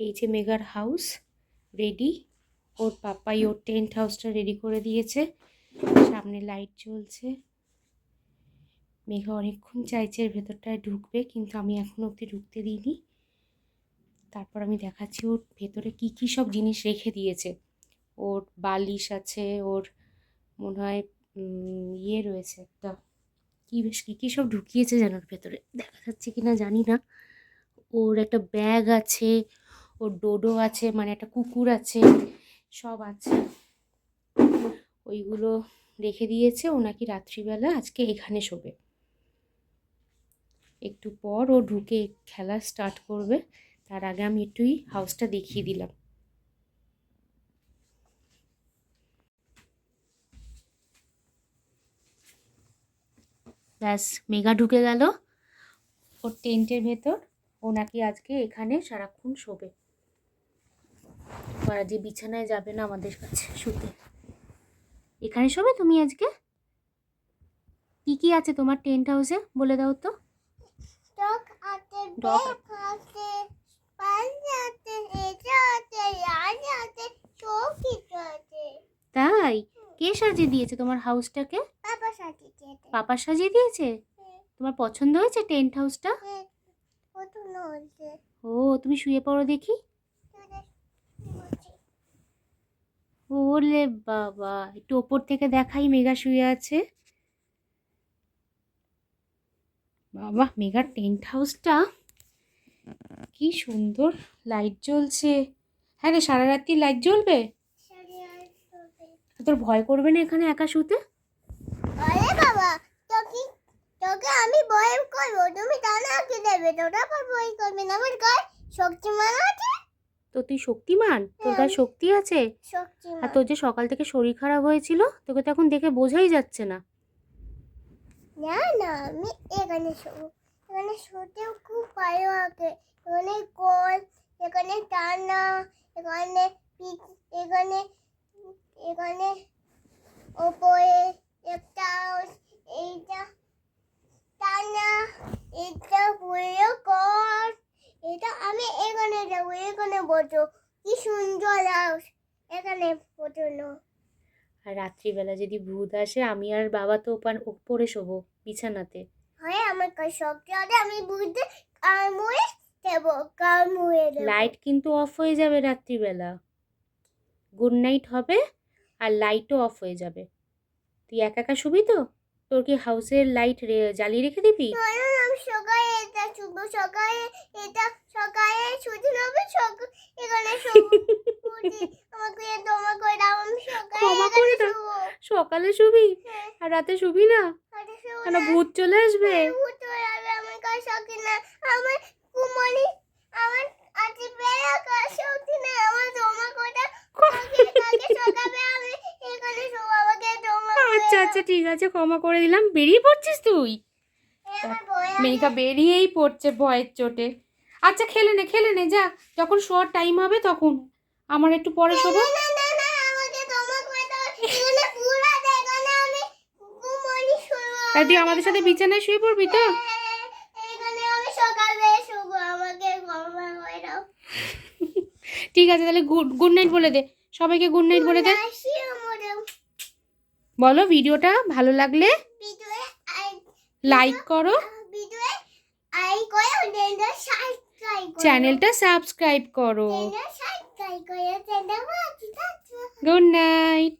এই যে মেগার হাউস রেডি ওর পাপাই ওর টেন্ট হাউসটা রেডি করে দিয়েছে। সামনে লাইট জ্বলছে। মেঘা অনেকক্ষণ চাইছে এর ভেতরটায় ঢুকবে, কিন্তু আমি এখনও অব্দি ঢুকতে দিইনি। তারপর আমি দেখাচ্ছি ওর ভেতরে কি কি সব জিনিস রেখে দিয়েছে। ওর বালিশ আছে, ওর মনে হয় ইয়ে রয়েছে একটা। কি বেশ, কী কী সব ঢুকিয়েছে যেন ওর ভেতরে। দেখা যাচ্ছে কি না জানি না। ওর একটা ব্যাগ আছে ওর ডোডো আছে মানে একটা কুকুর আছে, সব আছে। ওইগুলো রেখে দিয়েছে, ও নাকি রাত্রিবেলা আজকে এখানে শোবে। একটু পর ও ঢুকে খেলা স্টার্ট করবে, তার আগে আমি একটুই হাউসটা দেখিয়ে দিলাম। ব্যাস মেগা ঢুকে গেল, ওর টেন্টের ভেতর, ও নাকি আজকে এখানে সারাক্ষণ শোবে। আর যে বিছানায় যাবে না আমাদের কাছে শুতে। এখানে শোবে তুমি আজকে? কি কি আছে তোমার টেন্ট হাউসে বলে দাও তো। ডগ আছে Dog আছে আছে এটা আছে রাজ আছে সব কিছু আছে। তাই? কে সাজিয়ে দিয়েছে তোমার হাউসটাকে? বাবা সাজিয়েছে এটা পাপা সাজিয়ে দিয়েছে? তোমার পছন্দ হয়েছে টেন্ট হাউসটা? ও তুমি শুয়ে পড়ো দেখি। ওলে বাবা, একটু ওপর থেকে দেখাই, মেঘা শুয়ে আছে? বাবা, মেঘার টেন্ট হাউসটা কি সুন্দর, লাইট জ্বলছে। হ্যাঁ রে, সারা রাত্রি লাইট জ্বলবে? তোর ভয় করবে না এখানে একা শুতে? আরে বাবা, তোকে আমি বই করব। তুমি টানা আঁকে দেবে, তোরা বই করবে না। আমার গায়ে শক্তিমান আছে তো তুই শক্তিমান? তোর গায়ে শক্তি আছে? আর তোর যে সকাল থেকে শরীর খারাপ হয়েছিল তোকে তো এখন দেখে বোঝাই যাচ্ছে না। না না আমি এখানে শোবো এখানে শুতেও খুব ভালো আগে এখানে কল এখানে টানা এখানে এখানে ওপরে একটা এইটা টানা এটা পুরো কল এটা আমি এখানে এখানে বসো কি সুন্দর এখানে আর রাত্রিবেলা যদি ভূত আসে আমি আর বাবা তো ওপান- ওপরে শোবো বিছানাতে। হয় আমার কাছে শক্তি আছে আমি বুঝতে দেবো লাইট কিন্তু অফ হয়ে যাবে রাত্রিবেলা। গুড নাইট হবে আর লাইটও অফ হয়ে যাবে। তুই একা একা শুবি তো? তোর কি হাউসের লাইট জ্বালিয়ে রেখে দিবি? আমি সকালে এটা শুভ সকালে এটা সকালে শুবি। হ্যাঁ, আর রাতে শুবি না? কেন ভূত চলে আসবে? হয়ে আচ্ছা আচ্ছা ঠিক আছে ক্ষমা করে দিলাম। বেরিয়ে পড়ছিস তুই? ভয় মেয়েকা বেরিয়েই পড়ছে ভয়ের চোটে। আচ্ছা খেলে নে খেলে নে যা। যখন শোয়ার টাইম হবে তখন। আমার একটু পরে শোবো। তা তুই আমাদের সাথে বিছানায় শুয়ে পড়বি তো? ক্ষমা করে দাও। ঠিক আছে তাহলে গুড গুড নাইট বলে দে। সবাইকে গুড নাইট বলে দে। বলো ভিডিওটা ভালো লাগলে লাইক করো। চ্যানেলটা সাবস্ক্রাইব করো। Good night.